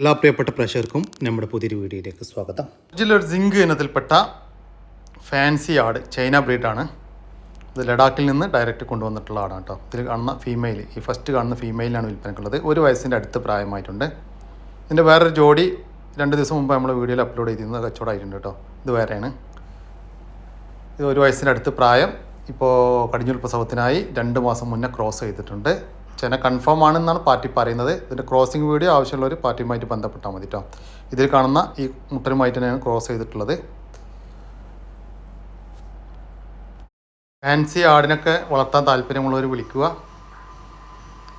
എല്ലാ പ്രിയപ്പെട്ട പ്രേക്ഷകർക്കും നമ്മുടെ പുതിയൊരു വീഡിയോയിലേക്ക് സ്വാഗതം. ഇതിലൊരു സിങ്ക് ഇനത്തിൽപ്പെട്ട ഫാൻസി ആട് ചൈന ബ്രീഡാണ് ഇത് ലഡാക്കിൽ നിന്ന് ഡയറക്റ്റ് കൊണ്ടുവന്നിട്ടുള്ള ആടാണ് കേട്ടോ ഇതിൽ കാണുന്ന ഫീമെയിൽ ഈ ഫസ്റ്റ് കാണുന്ന ഫീമെയിലാണ് വിൽപ്പനക്കുള്ളത്. ഒരു വയസ്സിന്റെ അടുത്ത് പ്രായമായിട്ടുണ്ട്. ഇതിന്റെ വേറൊരു ജോഡി രണ്ട് ദിവസം മുമ്പ് നമ്മൾ വീഡിയോയിൽ അപ്ലോഡ് ചെയ്തിരുന്നത് കച്ചവടമായിട്ടുണ്ട് കേട്ടോ ഇത് വേറെയാണ്. ഇത് ഒരു വയസ്സിന്റെ അടുത്ത് പ്രായം. ഇപ്പോൾ കടിഞ്ഞുൽ പ്രസവത്തിനായി രണ്ട് മാസം മുന്നേ ക്രോസ് ചെയ്തിട്ടുണ്ട്. ചെന കൺഫേം ആണെന്നാണ് പാർട്ടി പറയുന്നത്. ഇതിന്റെ ക്രോസിംഗ് വീഡിയോ ആവശ്യമുള്ളവർ പാർട്ടിയുമായിട്ട് ബന്ധപ്പെട്ടാൽ മതി കേട്ടോ ഇതിൽ കാണുന്ന ഈ മുട്ടനുമായിട്ട് തന്നെയാണ് ക്രോസ് ചെയ്തിട്ടുള്ളത്. ഫാൻസി ആടിനൊക്കെ വളർത്താൻ താല്പര്യമുള്ളവർ വിളിക്കുക.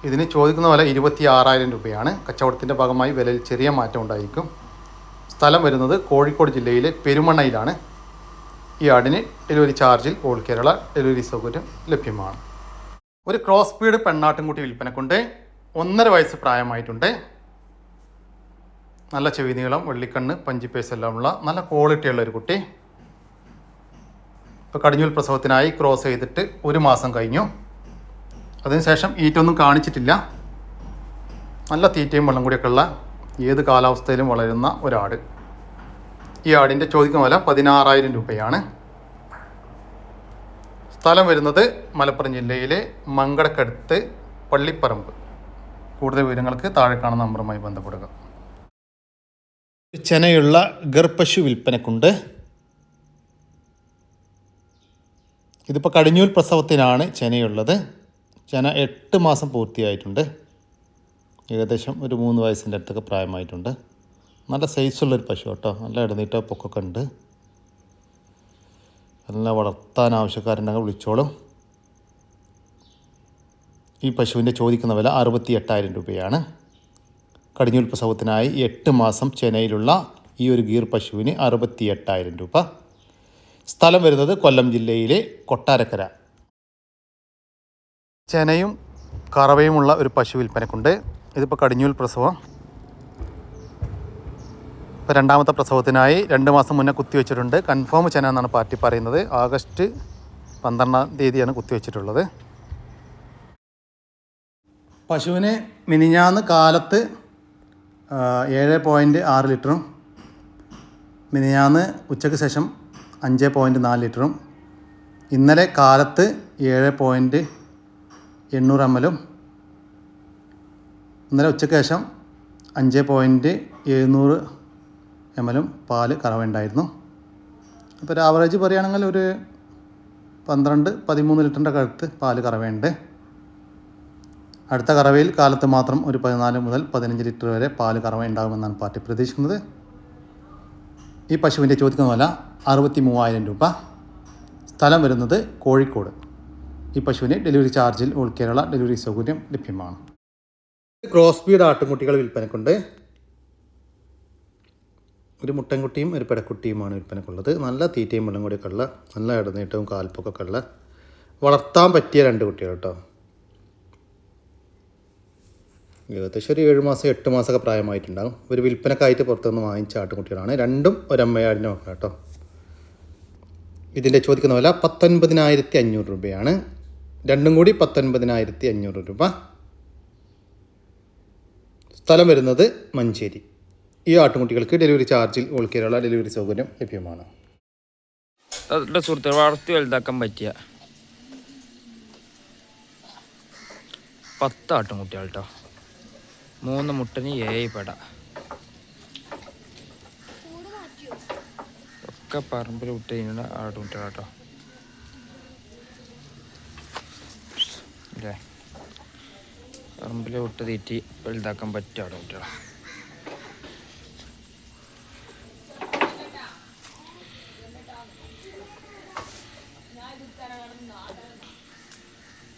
ഇതിന് ചോദിക്കുന്ന വില ഇരുപത്തി ആറായിരം രൂപയാണ്. കച്ചവടത്തിന്റെ ഭാഗമായി വിലയിൽ ചെറിയ മാറ്റം ഉണ്ടായിരിക്കും. സ്ഥലം വരുന്നത് കോഴിക്കോട് ജില്ലയിലെ പെരുമണ്ണയിലാണ്. ഈ ആടിന് ഡെലിവറി ചാർജിൽ ഓൾ കേരള ഡെലിവറി സൗകര്യം ലഭ്യമാണ്. ഒരു ക്രോസ് സ്പീഡ് പെണ്ണാട്ടിൻകുട്ടി വിൽപ്പനക്കുണ്ട്. ഒന്നര വയസ്സ് പ്രായമായിട്ടുണ്ട്. നല്ല ചെവി നീളം വെള്ളിക്കണ്ണ് പഞ്ചിപ്പേസ് എല്ലാമുള്ള നല്ല ക്വാളിറ്റിയുള്ള ഒരു കുട്ടി. ഇപ്പോൾ കടിഞ്ഞൂൽ പ്രസവത്തിനായി ക്രോസ് ചെയ്തിട്ട് ഒരു മാസം കഴിഞ്ഞു. അതിനുശേഷം ഈറ്റൊന്നും കാണിച്ചിട്ടില്ല. നല്ല തീറ്റയും വെള്ളം കൂടിയൊക്കെ ഉള്ള ഏത് കാലാവസ്ഥയിലും വളരുന്ന ഒരാട്. ഈ ആടിന്റെ ചോദിക്കുന്ന വില പതിനാറായിരം രൂപയാണ്. സ്ഥലം വരുന്നത് മലപ്പുറം ജില്ലയിലെ മങ്കടക്കടുത്ത് പള്ളിപ്പറമ്പ്. കൂടുതൽ വിവരങ്ങൾക്ക് താഴെ കാണുന്ന നമ്പറുമായി ബന്ധപ്പെടുക. ചെനയുള്ള ഗർപ്പശു വിൽപ്പനക്കുണ്ട്. ഇതിപ്പോൾ കടിഞ്ഞൂൽ പ്രസവത്തിനാണ് ചെനയുള്ളത് ചെന എട്ട് മാസം പൂർത്തിയായിട്ടുണ്ട്. ഏകദേശം ഒരു മൂന്ന് വയസ്സിന്റെ അടുത്തൊക്കെ പ്രായമായിട്ടുണ്ട്. നല്ല സൈസുള്ളൊരു പശു കേട്ടോ. നല്ല ഇടനീട്ട പൊക്കൊക്കെ ഉണ്ട്. നല്ല വളർത്താൻ ആവശ്യക്കാരുണ്ടെങ്കിൽ വിളിച്ചോളും. ഈ പശുവിന്റെ ചോദിക്കുന്ന വില അറുപത്തി എട്ടായിരം രൂപയാണ്. കടിഞ്ഞൂൽ പ്രസവത്തിനായി എട്ട് മാസം ചെന്നൈയിലുള്ള ഈ ഒരു ഗീർ പശുവിന് അറുപത്തി എട്ടായിരം രൂപ. സ്ഥലം വരുന്നത് കൊല്ലം ജില്ലയിലെ കൊട്ടാരക്കര. ചെനയും കറവയുമുള്ള ഒരു പശു വിൽപ്പനക്കുണ്ട്. ഇതിപ്പോൾ കടിഞ്ഞൂൽ പ്രസവം. ഇപ്പോൾ രണ്ടാമത്തെ പ്രസവത്തിനായി രണ്ട് മാസം മുന്നേ കുത്തിവെച്ചിട്ടുണ്ട്. കൺഫേം ചെന എന്നാണ് പാർട്ടി പറയുന്നത്. ആഗസ്റ്റ് പന്ത്രണ്ടാം തീയതിയാണ് കുത്തിവെച്ചിട്ടുള്ളത്. പശുവിന് മിനിഞ്ഞാന്ന് കാലത്ത് ഏഴ് പോയിന്റ് ആറ് ലിറ്ററും മിനിഞ്ഞാന്ന് ഉച്ചയ്ക്ക് ശേഷം അഞ്ച് പോയിന്റ് നാല് ലിറ്ററും ഇന്നലെ കാലത്ത് ഏഴ് പോയിന്റ് എണ്ണൂറ് എം എല്ലും ഇന്നലെ ഉച്ചയ്ക്ക് ശേഷം അഞ്ച് പോയിന്റ് എഴുന്നൂറ് എം എല്ലും പാൽ കറവുണ്ടായിരുന്നു അപ്പോൾ ഒരു ആവറേജ് പറയുകയാണെങ്കിൽ ഒരു പന്ത്രണ്ട് പതിമൂന്ന് ലിറ്ററിന്റെ കഴുത്ത് പാൽ കറവയുണ്ട്. അടുത്ത കറവയിൽ കാലത്ത് മാത്രം ഒരു പതിനാല് മുതൽ പതിനഞ്ച് ലിറ്റർ വരെ പാൽ കറവ ഉണ്ടാകുമെന്നാണ് പാർട്ടി പ്രതീക്ഷിക്കുന്നത്. ഈ പശുവിന്റെ ചോദിക്കുന്ന വില അറുപത്തി മൂവായിരം രൂപ. സ്ഥലം വരുന്നത് കോഴിക്കോട്. ഈ പശുവിന് ഡെലിവറി ചാർജിൽ ഓൾ കേരള ഡെലിവറി സൗകര്യം ലഭ്യമാണ്. ക്രോസ് ബീഡ് ആട്ടുംകുട്ടികൾ വിൽപ്പനക്കുണ്ട്. ഒരു മുട്ടൻകുട്ടിയും ഒരു പെടക്കുട്ടിയുമാണ് വിൽപ്പനക്കുള്ളത്. നല്ല തീറ്റയും വെള്ളം കൂടിയൊക്കെ ഉള്ള നല്ല ഇടനീട്ടവും കാൽപ്പൊക്കെ ഉള്ള വളർത്താൻ പറ്റിയ രണ്ട് കുട്ടികൾ കേട്ടോ. ഏകദേശം ഒരു ഏഴ് മാസം എട്ട് മാസമൊക്കെ പ്രായമായിട്ടുണ്ടാകും ഒരു വിൽപ്പനക്കായിട്ട് പുറത്തുനിന്ന് വാങ്ങിച്ച ആട്ടുകുട്ടികളാണ്. രണ്ടും ഒരമ്മയാടിന്റെ മക്കൾ കേട്ടോ. ഇതിന്റെ ചോദിക്കുന്ന വില പത്തൊൻപതിനായിരത്തി അഞ്ഞൂറ് രൂപയാണ്. രണ്ടും കൂടി പത്തൊൻപതിനായിരത്തി അഞ്ഞൂറ് രൂപ. സ്ഥലം വരുന്നത് മഞ്ചേരി. ഈ ആട്ടുകുട്ടികൾക്ക് ഡെലിവറി ചാർജിൽ ഓൾ കേരള ഡെലിവറി സൗകര്യം ലഭ്യമാണ്. സുഹൃത്തുക്കൾ വളർത്തി വലുതാക്കാൻ പറ്റിയ പത്ത് ആട്ടുംകുട്ടികൾ കേട്ടോ മൂന്ന് മുട്ടന് ഏഴ് പട. ഒക്കെ പറമ്പിൽ വിട്ട് കഴിഞ്ഞാൽ ആട്ടുംകുട്ടികൾ കേട്ടോ അല്ലേ പറമ്പിൽ വിട്ട് തീറ്റി വലുതാക്കാൻ പറ്റിയ ആട്ടുംകുട്ടികളാണ്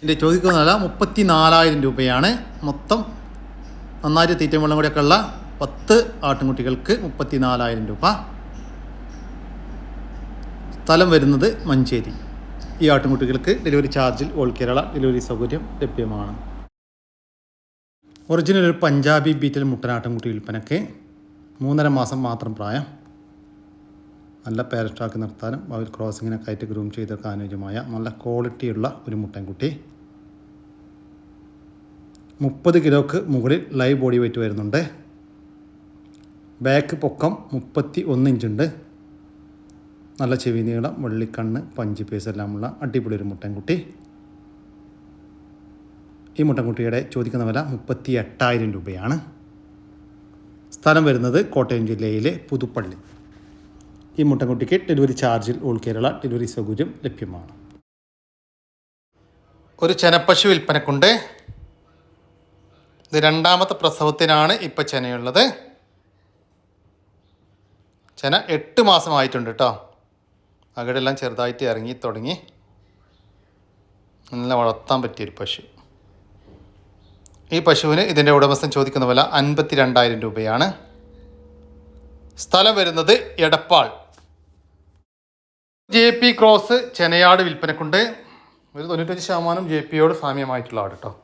ഇതിന്റെ ചോദിക്കുന്ന വില മുപ്പത്തി നാലായിരം രൂപയാണ് മൊത്തം. നന്നായിട്ട് തീറ്റയും വെള്ളം കൂടിയൊക്കെ ഉള്ള പത്ത് ആട്ടിൻകുട്ടികൾക്ക് മുപ്പത്തി നാലായിരം രൂപ. സ്ഥലം വരുന്നത് മഞ്ചേരി. ഈ ആട്ടിൻകുട്ടികൾക്ക് ഡെലിവറി ചാർജിൽ ഓൾ കേരള ഡെലിവറി സൗകര്യം ലഭ്യമാണ്. ഒറിജിനൽ ഒരു പഞ്ചാബി ബീറ്റൽ മുട്ടനാട്ടിൻകുട്ടി വിൽപ്പനയ്ക്ക് മൂന്നര മാസം മാത്രം പ്രായം. നല്ല പാരസ്റ്റാക്കി നിർത്താനും അവർ ക്രോസിങ്ങിനൊക്കെ ആയിട്ട് ഗ്രൂം ചെയ്തൊക്കെ അനുയോജ്യമായ നല്ല ക്വാളിറ്റിയുള്ള ഒരു മുട്ടൻകുട്ടി. മുപ്പത് കിലോക്ക് മുകളിൽ ലൈവ് ബോഡി വെയിറ്റ് വരുന്നുണ്ട്. ബാക്ക് പൊക്കം മുപ്പത്തി ഒന്ന് ഇഞ്ചുണ്ട് നല്ല ചെവി നീളം വെള്ളിക്കണ്ണ് പഞ്ച് പീസ് എല്ലാമുള്ള അടിപൊളി ഒരു മുട്ടൻകുട്ടി. ഈ മുട്ടൻകുട്ടിയുടെ ചോദിക്കുന്ന വില മുപ്പത്തി എട്ടായിരം രൂപയാണ്. സ്ഥലം വരുന്നത് കോട്ടയം ജില്ലയിലെ പുതുപ്പള്ളി. ഈ മുട്ടൻകുട്ടിക്ക് ഡെലിവറി ചാർജിൽ ഓൾ കേരള ഡെലിവറി സൗകര്യം ലഭ്യമാണ്. ഒരു ചെനപ്പശു വിൽപ്പനക്കുണ്ട്. ഇത് രണ്ടാമത്തെ പ്രസവത്തിനാണ് ഇപ്പം ചെനയുള്ളത്. ചെന എട്ട് മാസമായിട്ടുണ്ട് കേട്ടോ അകടെല്ലാം ചെറുതായിട്ട് ഇറങ്ങി തുടങ്ങി. നല്ല വളർത്താൻ പറ്റിയൊരു പശു. ഈ പശുവിന് ഇതിന്റെ ഉടമസ്ഥൻ ചോദിക്കുന്ന വില അൻപത്തി രണ്ടായിരം രൂപയാണ്. സ്ഥലം വരുന്നത് എടപ്പാൾ. ജെ പി ക്രോസ് ചെനയാട് വിൽപ്പനക്കുണ്ട്. ഒരു തൊണ്ണൂറ്റഞ്ച് ശതമാനം ജെ പിയോട് സാമ്യമായിട്ടുള്ള ആട് കേട്ടോ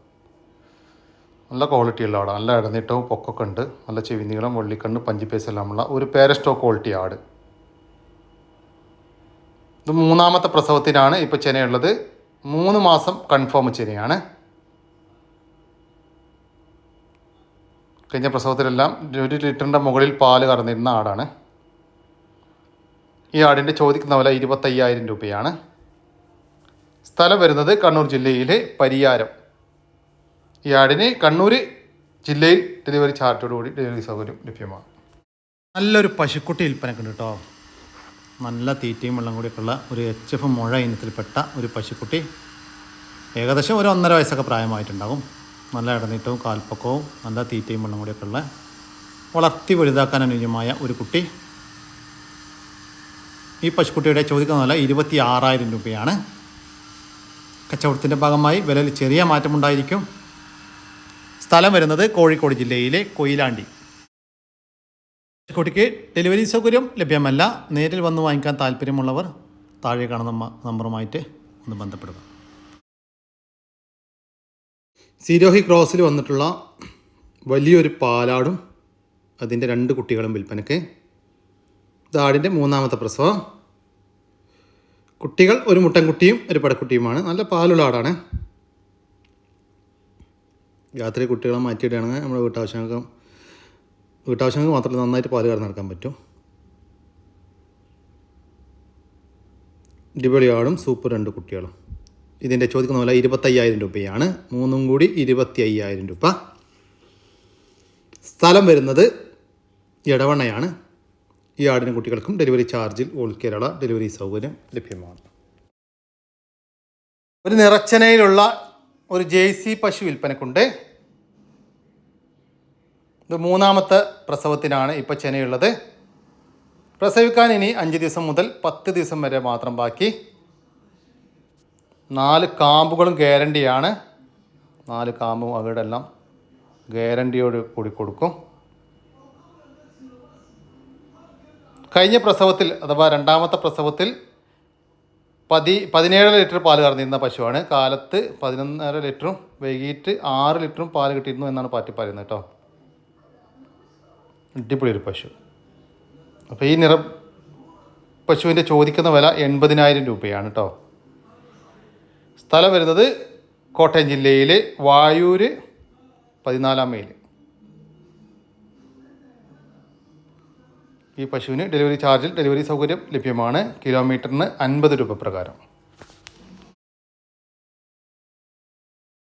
നല്ല ക്വാളിറ്റി ഉള്ള ആടാണ് നല്ല ഇടനീട്ടവും പൊക്കൊക്കെ ഉണ്ട്. നല്ല ചെവി നീളം വെള്ളിക്കണ്ണ് പഞ്ചിപ്പേസ് എല്ലാമുള്ള ഒരു പേരസ്റ്റോ ക്വാളിറ്റി ആട്. ഇത് മൂന്നാമത്തെ പ്രസവത്തിനാണ് ഇപ്പോൾ ചെനയുള്ളത്. മൂന്ന് മാസം കൺഫേം ചെനയാണ്. കഴിഞ്ഞ പ്രസവത്തിലെല്ലാം ഒരു ലിറ്ററിന്റെ മുകളിൽ പാൽ കറന്നിരുന്ന ആടാണ്. ഈ ആടിന്റെ ചോദിക്കുന്ന വില ഇരുപത്തയ്യായിരം രൂപയാണ്. സ്ഥലം വരുന്നത് കണ്ണൂർ ജില്ലയിലെ പരിയാരം. ഈ ആടിന് കണ്ണൂർ ജില്ലയിൽ ഡെലിവറി ചാർട്ടോടുകൂടി ഡെലിവറി സൗകര്യം ലഭ്യമാണ്. നല്ലൊരു പശുക്കുട്ടി വിൽപ്പനക്കുണ്ട് കേട്ടോ നല്ല തീറ്റയും വെള്ളം കൂടിയൊക്കെ ഉള്ള ഒരു എച്ച് എഫ് മുഴ ഇനത്തിൽപ്പെട്ട ഒരു പശുക്കുട്ടി. ഏകദേശം ഒരു ഒന്നര വയസ്സൊക്കെ പ്രായമായിട്ടുണ്ടാകും. നല്ല ഇടനീട്ടവും കാൽപ്പക്കവും നല്ല തീറ്റയും വെള്ളം കൂടിയൊക്കെ ഉള്ള വളർത്തി വലുതാക്കാൻ അനുയോജ്യമായ ഒരു കുട്ടി. ഈ പശുക്കുട്ടിയുടെ ചോദിക്കുന്ന വില ഇരുപത്തി ആറായിരം രൂപയാണ്. കച്ചവടത്തിന്റെ ഭാഗമായി വിലയിൽ ചെറിയ മാറ്റമുണ്ടായിരിക്കും. സ്ഥലം വരുന്നത് കോഴിക്കോട് ജില്ലയിലെ കൊയിലാണ്ടി. കുട്ടിക്ക് ഡെലിവറി സൗകര്യം ലഭ്യമല്ല. നേരിൽ വന്ന് വാങ്ങിക്കാൻ താല്പര്യമുള്ളവർ താഴെ കാണുന്ന നമ്പറുമായിട്ട് ഒന്ന് ബന്ധപ്പെടുക. സീരോഹി ക്രോസിൽ വന്നിട്ടുള്ള വലിയൊരു പാലാടും അതിന്റെ രണ്ട് കുട്ടികളും വിൽപ്പനയ്ക്ക്. ഇതാടിന്റെ മൂന്നാമത്തെ പ്രസവം. കുട്ടികൾ ഒരു മുട്ടൻകുട്ടിയും ഒരു പടക്കുട്ടിയുമാണ് നല്ല പാലുള്ള ആടാണ്. രാത്രി കുട്ടികളെ മാറ്റിയിടുകയാണെങ്കിൽ നമ്മുടെ വീട്ടാവശ്യങ്ങൾക്ക് വീട്ടാവശ്യങ്ങൾക്ക് മാത്രമല്ല നന്നായിട്ട് പാൽ കറന്ന് നടക്കാൻ പറ്റും. അടിപൊളിയാടും സൂപ്പർ രണ്ട് കുട്ടികളും. ഇതിന്റെ ചോദിക്കുന്ന പോലെ ഇരുപത്തയ്യായിരം രൂപയാണ്. മൂന്നും കൂടി ഇരുപത്തി അയ്യായിരം രൂപ. സ്ഥലം വരുന്നത് ഇടവണ്ണയാണ് ഈ ആടിനും കുട്ടികൾക്കും ഡെലിവറി ചാർജിൽ ഓൾ കേരള ഡെലിവറി സൗകര്യം ലഭ്യമാണ്. ഒരു നിറച്ചനയിലുള്ള ഒരു ജേഴ്സി പശു വിൽപ്പനക്കുണ്ട്. ഇത് മൂന്നാമത്തെ പ്രസവത്തിനാണ് ഇപ്പോൾ ചെനയുള്ളത്. പ്രസവിക്കാൻ ഇനി അഞ്ച് ദിവസം മുതൽ പത്ത് ദിവസം വരെ മാത്രം ബാക്കി. നാല് കാമ്പുകളും ഗ്യാരണ്ടിയാണ്. നാല് കാമ്പും അവിടെ എല്ലാം ഗ്യാരണ്ടിയോട് കൂടി കൊടുക്കും. കഴിഞ്ഞ പ്രസവത്തിൽ അഥവാ രണ്ടാമത്തെ പ്രസവത്തിൽ പതി പതിനേഴ് ലിറ്റർ പാൽ കറന്നിരുന്ന പശുവാണ്. കാലത്ത് പതിനൊന്നര ലിറ്ററും വൈകിട്ട് ആറ് ലിറ്ററും പാൽ കിട്ടിയിരുന്നു എന്നാണ് പാറ്റി പറയുന്നത് കേട്ടോ. അടിപൊളി ഒരു പശു. അപ്പോൾ ഈ നിറ പശുവിന്റെ ചോദിക്കുന്ന വില എൺപതിനായിരം രൂപയാണ് കേട്ടോ. സ്ഥലം വരുന്നത് കോട്ടയം ജില്ലയിൽ വായൂര് പതിനാലാം മൈൽ ഈ പശുവിന് ഡെലിവറി ചാർജിൽ ഡെലിവറി സൗകര്യം ലഭ്യമാണ്. കിലോമീറ്ററിന് അൻപത് രൂപ പ്രകാരം.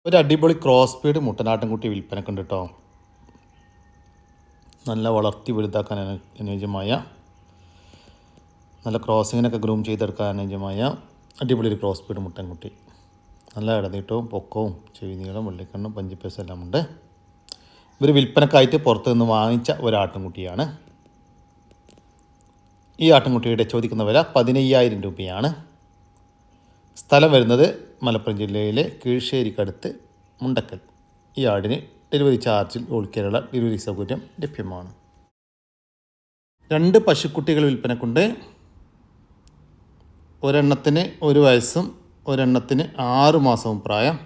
ഒരു അടിപൊളി ക്രോസ് ബീഡ് മുട്ടനാട്ടിൻകുട്ടി വിൽപ്പനക്കുണ്ട് കേട്ടോ നല്ല വളർത്തി വലുതാക്കാൻ അനുയോജ്യമായ നല്ല ക്രോസിങ്ങിനൊക്കെ ഗ്രൂം ചെയ്തെടുക്കാൻ അനുയോജ്യമായ അടിപൊളി ഒരു ക്രോസ് ബീഡ് മുട്ടൻകുട്ടി നല്ല ഇടനീട്ടവും പൊക്കവും ചെവി നീളം വെള്ളിക്കണ്ണും പഞ്ചിപ്പേസും എല്ലാം ഉണ്ട് ഇവർ വിൽപ്പനക്കായിട്ട് പുറത്തുനിന്ന് വാങ്ങിച്ച ഒരു ആട്ടിൻകുട്ടിയാണ് ഈ ആട്ടിൻകുട്ടിയുടെ ചോദിക്കുന്ന വില പതിനയ്യായിരം രൂപയാണ്. സ്ഥലം വരുന്നത് മലപ്പുറം ജില്ലയിലെ കീഴ്ശ്ശേരിക്കടുത്ത് മുണ്ടക്കൽ. ഈ ആടിന് ഡെലിവറി ചാർജിൽ ഓൾ കേരള ഡെലിവറി സൗകര്യം ലഭ്യമാണ്. രണ്ട് പശുക്കുട്ടികൾ വിൽപ്പനക്കുണ്ട്. ഒരെണ്ണത്തിന് ഒരു വയസ്സും ഒരെണ്ണത്തിന് ആറ് മാസവും പ്രായം.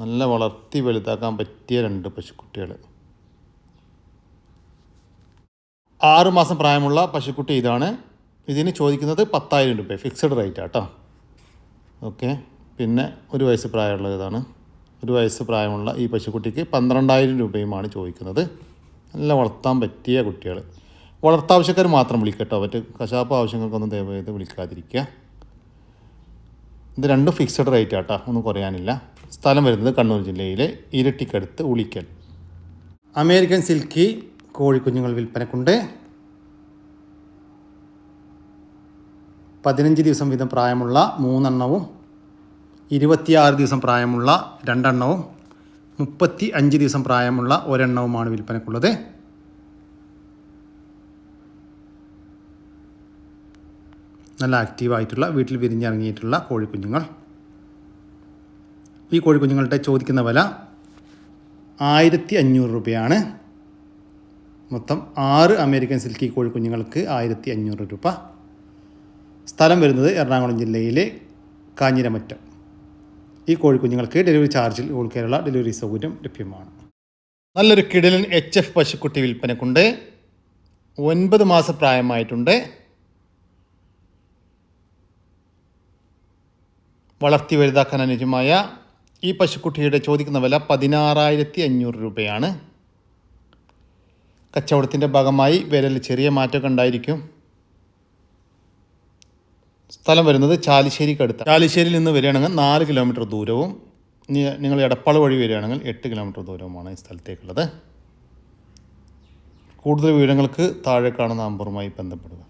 നല്ല വളർത്തി വലുതാക്കാൻ പറ്റിയ രണ്ട് പശുക്കുട്ടികൾ ആറ് മാസം പ്രായമുള്ള പശുക്കുട്ടി ഇതാണ്. ഇതിന് ചോദിക്കുന്നത് പത്തായിരം രൂപ ഫിക്സഡ് റേറ്റ് ആട്ടോ. ഓക്കെ പിന്നെ ഒരു വയസ്സ് പ്രായമുള്ള ഇതാണ്. ഒരു വയസ്സ് പ്രായമുള്ള ഈ പശുക്കുട്ടിക്ക് പന്ത്രണ്ടായിരം രൂപയുമാണ് ചോദിക്കുന്നത്. നല്ല വളർത്താൻ പറ്റിയ കുട്ടികൾ വളർത്താവശ്യക്കാർ മാത്രം വിളിക്കട്ടോ മറ്റ് കശാപ്പ് ആവശ്യങ്ങൾക്കൊന്നും ദയവായത് വിളിക്കാതിരിക്കുക. ഇത് രണ്ടും ഫിക്സഡ് റേറ്റ് ആട്ടോ ഒന്നും കുറയാനില്ല. സ്ഥലം വരുന്നത് കണ്ണൂർ ജില്ലയിലെ ഇരട്ടിക്കടുത്ത് ഉളിക്കൽ. അമേരിക്കൻ സിൽക്കി കോഴിക്കുഞ്ഞുങ്ങൾ വിൽപ്പനക്കുണ്ട്. പതിനഞ്ച് ദിവസം വീതം പ്രായമുള്ള മൂന്നെണ്ണവും ഇരുപത്തിയാറ് ദിവസം പ്രായമുള്ള രണ്ടെണ്ണവും മുപ്പത്തി അഞ്ച് ദിവസം പ്രായമുള്ള ഒരെണ്ണവുമാണ് വിൽപ്പനക്കുള്ളത്. നല്ല ആക്റ്റീവായിട്ടുള്ള വീട്ടിൽ വിരിഞ്ഞിറങ്ങിയിട്ടുള്ള കോഴിക്കുഞ്ഞുങ്ങൾ. ഈ കോഴിക്കുഞ്ഞുങ്ങളുടെ ചോദിക്കുന്ന വില ആയിരത്തി അഞ്ഞൂറ് രൂപയാണ്. മൊത്തം ആറ് അമേരിക്കൻ സിൽക്കി കോഴിക്കുഞ്ഞുങ്ങൾക്ക് ആയിരത്തി അഞ്ഞൂറ് രൂപ. സ്ഥലം വരുന്നത് എറണാകുളം ജില്ലയിലെ കാഞ്ഞിരമറ്റം. ഈ കോഴിക്കുഞ്ഞുങ്ങൾക്ക് ഡെലിവറി ചാർജിൽ ഓൾ കേരള ഡെലിവറി സൗകര്യം ലഭ്യമാണ്. നല്ലൊരു കിടലൻ എച്ച് എഫ് പശുക്കുട്ടി വിൽപ്പനക്കുണ്ട്. ഒൻപത് മാസം പ്രായമായിട്ടുണ്ട്. വളർത്തി വലുതാക്കാൻ അനുജമായ ഈ പശുക്കുട്ടിയുടെ ചോദിക്കുന്ന വില പതിനാറായിരത്തി അഞ്ഞൂറ് രൂപയാണ്. കച്ചവടത്തിന്റെ ഭാഗമായി വിരൽ ചെറിയ മാറ്റമൊക്കെ ഉണ്ടായിരിക്കും. സ്ഥലം വരുന്നത് ചാലിശ്ശേരിക്ക് അടുത്ത് ചാലിശ്ശേരിയിൽ നിന്ന് വരികയാണെങ്കിൽ നാല് കിലോമീറ്റർ ദൂരവും നിങ്ങൾ എടപ്പാൾ വഴി വരികയാണെങ്കിൽ എട്ട് കിലോമീറ്റർ ദൂരവുമാണ് ഈ സ്ഥലത്തേക്കുള്ളത്. കൂടുതൽ വിവരങ്ങൾക്ക് താഴെ കാണുന്ന നമ്പറുമായി ബന്ധപ്പെടുക.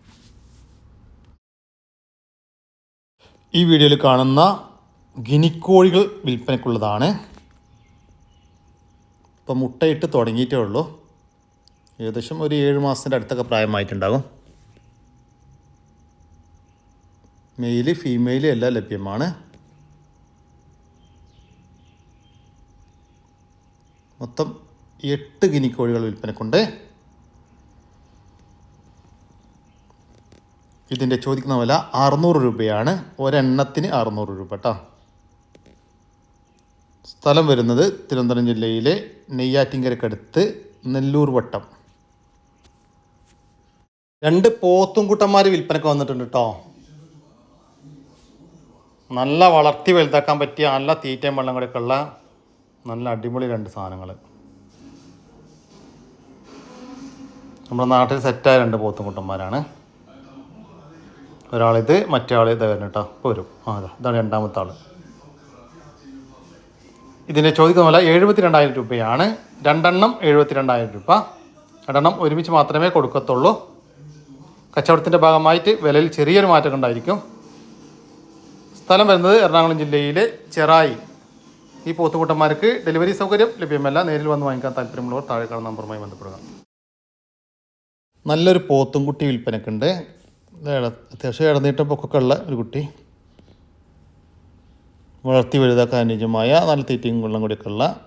ഈ വീഡിയോയിൽ കാണുന്ന ഗിനിക്കോഴികൾ വിൽപ്പനയ്ക്കുള്ളതാണ്. ഇപ്പം മുട്ടയിട്ട് തുടങ്ങിയിട്ടേ ഉള്ളൂ. ഏകദേശം ഒരു ഏഴ് മാസത്തിന്റെ അടുത്തൊക്കെ പ്രായമായിട്ടുണ്ടാകും. മെയിൽ ഫീമെയിൽ എല്ലാം ലഭ്യമാണ്. മൊത്തം എട്ട് ഗിനിക്കോഴികൾ വിൽപ്പനക്കുണ്ട്. ഇതിന്റെ ചോദിക്കുന്ന വില അറുന്നൂറ് രൂപയാണ്. ഒരെണ്ണത്തിന് അറുന്നൂറ് രൂപ കേട്ടോ. സ്ഥലം വരുന്നത് തിരുവനന്തപുരം ജില്ലയിലെ നെയ്യാറ്റിങ്കരക്കടുത്ത് നെല്ലൂർ വട്ടം. രണ്ട് പോത്തും കുട്ടന്മാർ വിൽപ്പനക്ക് വന്നിട്ടുണ്ട് കേട്ടോ നല്ല വളർത്തി വലുതാക്കാൻ പറ്റിയ നല്ല തീറ്റയും വെള്ളം കൂടെയൊക്കെ ഉള്ള നല്ല അടിപൊളി രണ്ട് സാധനങ്ങൾ നമ്മുടെ നാട്ടിൽ സെറ്റായ രണ്ട് പോത്തും കുട്ടന്മാരാണ്. ഒരാളിത് മറ്റേ ആൾ ഇത് വരുന്നത് കേട്ടോ ഇപ്പോൾ വരും. ആ അതാ. ഇതാണ് രണ്ടാമത്തെ ആൾ ഇതിന്റെ ചോദിക്കുന്ന പോലെ എഴുപത്തി രണ്ടായിരം രൂപയാണ്. രണ്ടെണ്ണം എഴുപത്തി രണ്ടായിരം രൂപ. രണ്ടെണ്ണം ഒരുമിച്ച് മാത്രമേ കൊടുക്കത്തുള്ളൂ. കച്ചവടത്തിന്റെ ഭാഗമായിട്ട് വിലയിൽ ചെറിയൊരു മാറ്റം ഉണ്ടായിരിക്കും. സ്ഥലം വരുന്നത് എറണാകുളം ജില്ലയിലെ ചെറായി. ഈ പോത്തുകൂട്ടന്മാർക്ക് ഡെലിവറി സൗകര്യം ലഭ്യമല്ല. നേരിൽ വന്ന് വാങ്ങിക്കാൻ താല്പര്യമുള്ളവർ താഴെ കാണുന്ന നമ്പറുമായി ബന്ധപ്പെടുക. നല്ലൊരു പോത്തും കുട്ടി വിൽപ്പനക്കുണ്ട്. അത്യാവശ്യം ഇടനീട്ടം പൊക്കൊക്കെ ഉള്ള ഒരു കുട്ടി. വളർത്തി വലുതാക്കാൻ അനുയോജ്യമായ നല്ല തീറ്റയും വെള്ളം കൂടിയൊക്കെ ഉള്ള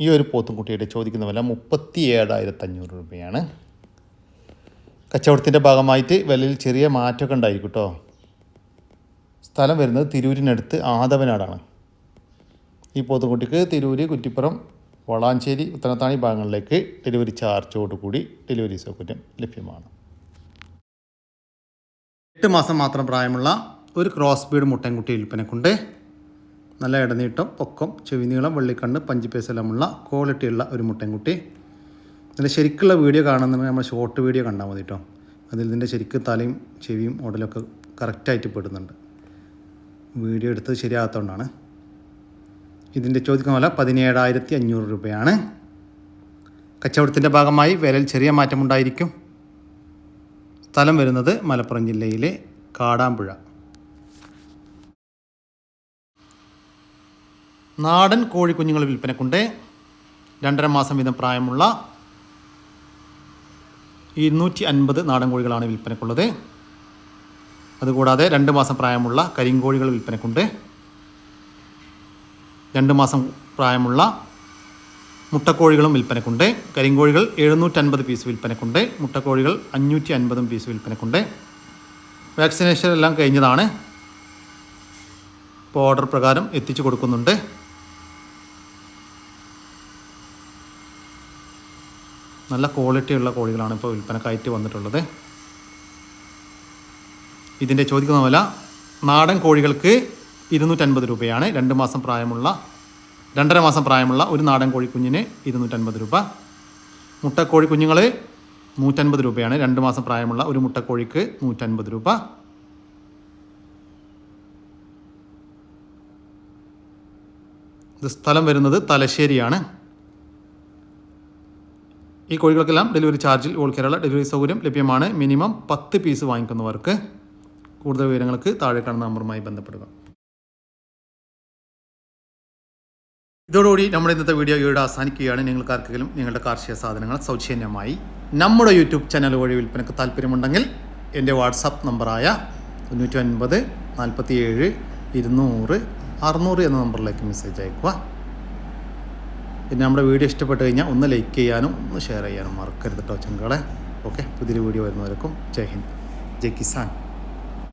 ഈ ഒരു പോത്തും കുട്ടിയുടെ ചോദിക്കുന്ന വില മുപ്പത്തി ഏഴായിരത്തി അഞ്ഞൂറ് രൂപയാണ്. കച്ചവടത്തിന്റെ ഭാഗമായിട്ട് വിലയിൽ ചെറിയ മാറ്റമൊക്കെ ഉണ്ടായി കേട്ടോ സ്ഥലം വരുന്നത് തിരൂരിനടുത്ത് ആദവനാടാണ്. ഈ പോത്തുകുട്ടിക്ക് തിരൂര് കുറ്റിപ്പുറം വളാഞ്ചേരി ഉത്തരത്താണി ഭാഗങ്ങളിലേക്ക് ഡെലിവറി ചാർജോടുകൂടി ഡെലിവറി സൗകര്യം ലഭ്യമാണ്. എട്ട് മാസം മാത്രം പ്രായമുള്ള ഒരു ക്രോസ് ബീഡ് മുട്ടൻകുട്ടി വിൽപ്പനക്കുണ്ട്. നല്ല ഇടനീട്ടം പൊക്കം ചെവിനീളം വെള്ളിക്കണ്ണ് പഞ്ചിപ്പേസെല്ലാമുള്ള ക്വാളിറ്റിയുള്ള ഒരു മുട്ടൻകുട്ടി. ഇതിന്റെ ശരിക്കുള്ള വീഡിയോ കാണുന്നുണ്ടെങ്കിൽ നമ്മൾ ഷോർട്ട് വീഡിയോ കണ്ടാൽ മതി കേട്ടോ അതിൽ ഇതിന്റെ ശരിക്കും തലയും ചെവിയും ഉടലൊക്കെ കറക്റ്റായിട്ട് പെടുന്നുണ്ട്. വീഡിയോ എടുത്തത് ശരിയാകാത്തതുകൊണ്ടാണ്. ഇതിന്റെ ചോദിക്കുന്ന വില പതിനേഴായിരത്തി അഞ്ഞൂറ് രൂപയാണ്. കച്ചവടത്തിന്റെ ഭാഗമായി വിലയിൽ ചെറിയ മാറ്റമുണ്ടായിരിക്കും സ്ഥലം വരുന്നത് മലപ്പുറം ജില്ലയിലെ കാടാമ്പുഴ. നാടൻ കോഴിക്കുഞ്ഞുങ്ങൾ വിൽപ്പനക്കുണ്ട്. രണ്ടര മാസം വീതം പ്രായമുള്ള ഇരുന്നൂറ്റി അൻപത് നാടൻ കോഴികളാണ് വിൽപ്പനക്കുള്ളത്. അതുകൂടാതെ രണ്ട് മാസം പ്രായമുള്ള കരിങ്കോഴികൾ വിൽപ്പനക്കുണ്ട്. രണ്ട് മാസം പ്രായമുള്ള മുട്ടക്കോഴികളും വിൽപ്പനക്കുണ്ട്. കരിങ്കോഴികൾ എഴുന്നൂറ്റൻപത് പീസ് വിൽപ്പനക്കുണ്ട്. മുട്ടക്കോഴികൾ അഞ്ഞൂറ്റി അൻപതും പീസ് വിൽപ്പനക്കുണ്ട്. വാക്സിനേഷൻ എല്ലാം കഴിഞ്ഞതാണ്. ഇപ്പോൾ ഓർഡർ പ്രകാരം എത്തിച്ചു കൊടുക്കുന്നുണ്ട്. നല്ല ക്വാളിറ്റിയുള്ള കോഴികളാണ് ഇപ്പോൾ വിൽപ്പനക്കായിട്ട് വന്നിട്ടുള്ളത്. ഇതിന്റെ ചോദിക്കുന്ന വില നാടൻ കോഴികൾക്ക് ഇരുന്നൂറ്റൻപത് രൂപയാണ്. രണ്ട് മാസം പ്രായമുള്ള രണ്ടര മാസം പ്രായമുള്ള ഒരു നാടൻ കോഴിക്കുഞ്ഞിന് ഇരുന്നൂറ്റൻപത് രൂപ. മുട്ടക്കോഴി കുഞ്ഞുങ്ങൾ നൂറ്റൻപത് രൂപയാണ്. രണ്ട് മാസം പ്രായമുള്ള ഒരു മുട്ടക്കോഴിക്ക് നൂറ്റൻപത് രൂപ. ഇത് സ്ഥലം വരുന്നത് തലശ്ശേരിയാണ്. ഈ കോഴികൾക്കെല്ലാം ഡെലിവറി ചാർജിൽ ഓൾ കേരള ഡെലിവറി സൗകര്യം ലഭ്യമാണ്. മിനിമം പത്ത് പീസ് വാങ്ങിക്കുന്നവർക്ക്. കൂടുതൽ വിവരങ്ങൾക്ക് താഴെ കാണുന്ന നമ്പറുമായി ബന്ധപ്പെടുക. ഇതോടുകൂടി നമ്മുടെ ഇന്നത്തെ വീഡിയോ ഇവിടെ അവസാനിക്കുകയാണ്. നിങ്ങൾക്ക് ആർക്കെങ്കിലും നിങ്ങളുടെ കാർഷിക സാധനങ്ങൾ സൗജന്യമായി നമ്മുടെ യൂട്യൂബ് ചാനൽ വഴി വിൽപ്പനക്ക് താല്പര്യമുണ്ടെങ്കിൽ എന്റെ വാട്സാപ്പ് നമ്പറായ തൊണ്ണൂറ്റി ഒൻപത് നാൽപ്പത്തി ഏഴ് ഇരുന്നൂറ് അറുന്നൂറ് എന്ന നമ്പറിലേക്ക് മെസ്സേജ് അയക്കുക പിന്നെ നമ്മുടെ വീഡിയോ ഇഷ്ടപ്പെട്ട് കഴിഞ്ഞാൽ ഒന്ന് ലൈക്ക് ചെയ്യാനും ഒന്ന് ഷെയർ ചെയ്യാനും മറക്കരുത് കേട്ടോ ചെങ്കളെ. ഓക്കെ പുതിയൊരു വീഡിയോ വരുന്നവർക്കും ജയ് ഹിന്ദ്. ജയ് കിസാൻ.